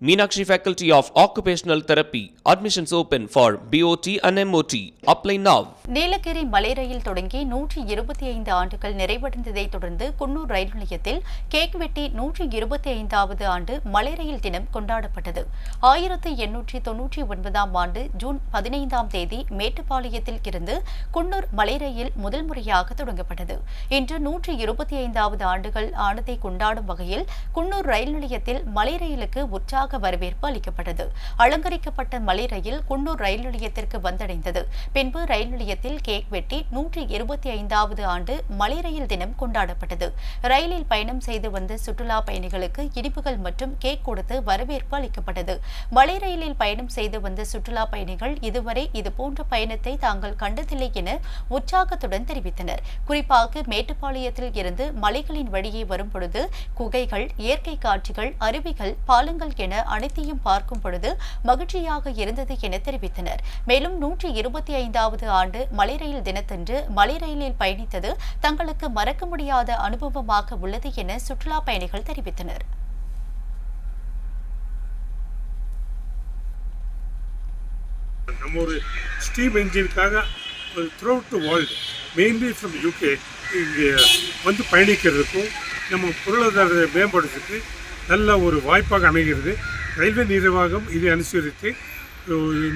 Meenakshi Faculty of Occupational Therapy. Admissions open for BOT and MOT. Apply now. Nilgiri மலை ரயில் தொடங்கி நூற்றி இருபத்தி ஐந்து ஆண்டுகள் நிறைவடைந்ததை தொடர்ந்து குன்னூர் ரயில் நிலையத்தில் கேக் வெட்டி நூற்றி இருபத்தி ஐந்தாவது ஆண்டு மலை ரயில் தினம் கொண்டாடப்பட்டது. ஆயிரத்தி எண்ணூற்றி தொன்னூற்றி ஒன்பதாம் ஆண்டு ஜூன் பதினைந்தாம் தேதி மேட்டுப்பாளையத்தில் இருந்து குன்னூர் மலை ரயில் முதல் முறையாக தொடங்கப்பட்டது. இன்று நூற்றி இருபத்தி ஐந்தாவது ஆண்டுகள் ஆனதை கொண்டாடும் வகையில் குன்னூர் ரயில் நிலையத்தில் மலை ரயிலுக்கு உற்சாக வரவேற்பு அளிக்கப்பட்டது. அலங்கரிக்கப்பட்ட மலை ரயில் குன்னூர் ரயில் நிலையத்திற்கு வந்தடைந்தது. பின்பு ரயில் நிலையத்தில் கேக் வெட்டி நூற்றி இருபத்தி ஐந்தாவது ஆண்டு மலை ரயில் தினம் கொண்டாடப்பட்டது. ரயிலில் பயணம் செய்து வந்த சுற்றுலா பயணிகளுக்கு இனிப்புகள் மற்றும் கேக் கொடுத்து வரவேற்பு அளிக்கப்பட்டது. மலை ரயிலில் பயணம் செய்து வந்த சுற்றுலா பயணிகள் இதுவரை இதுபோன்ற பயணத்தை தாங்கள் கண்டதில்லை என உற்சாகத்துடன் தெரிவித்தனர். குறிப்பாக மேட்டுப்பாளையத்தில் இருந்து மலைகளின் வழியே வரும் பொழுது குகைகள் இயற்கை காட்சிகள் அருவிகள் பாலங்கள் என அனைத்தையும் பார்க்கும் பொழுது மகிழ்ச்சியாக இருந்தது என தெரிவித்தனர். மேலும் நூற்றி இருபத்தி ஐந்தாவது ஆண்டு மலை ரயில் தினத்தன்று மலை ரயிலில் பயணித்தது தங்களுக்கு மறக்க முடியாத அனுபவமாக உள்ளது என சுற்றுலா பயணிகள் தெரிவித்தனர். நம்ம ஒரு steam என்ஜினுக்காக throughout to world mainly from UK இங்கே வந்து பயணிக்கிறதுக்கும் நம்ம பொருளாதாரத்தை மேம்படுறதுக்கு நல்ல ஒரு வாய்ப்பாக அமைகிறது. ரயில்வே நிர்வாகம் இதை அனுசரித்து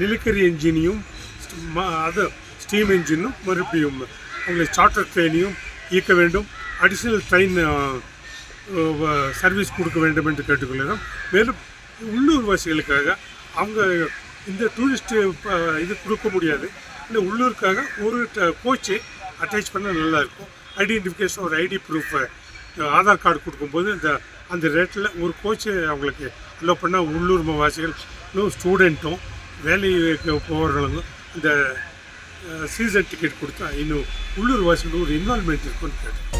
நிலக்கரி என்ஜினையும் அது ஸ்டீம் இன்ஜினும் மறுபடியும் உங்களை சார்ட்டர் ட்ரெயினையும் இயக்க வேண்டும். அடிஷ்னல் ட்ரெயின் சர்வீஸ் கொடுக்க வேண்டும் என்று கேட்டுக்கொள்கிறோம். மேலும் உள்ளூர் வாசிகளுக்காக அவங்க இந்த டூரிஸ்ட்டு இது கொடுக்க முடியாது. இந்த உள்ளூருக்காக ஒரு கோச்சு அட்டாச் பண்ணால் நல்லாயிருக்கும். ஐடென்டிஃபிகேஷன் ஒரு ஐடி ப்ரூஃப் ஆதார் கார்டு கொடுக்கும்போது இந்த அந்த ரேட்டில் ஒரு கோச்சு அவங்களுக்கு அலோ பண்ணால் உள்ளூர் வாசிகளும் ஸ்டூடெண்ட்டும் வேலைக்கு போகிறவங்களும் இந்த சீசன் டிக்கெட் கொடுத்தா இன்னும் உள்ளூர் வாசிகள் ஒரு இன்வால்மெண்ட் இருக்கும்னு கேட்டேன்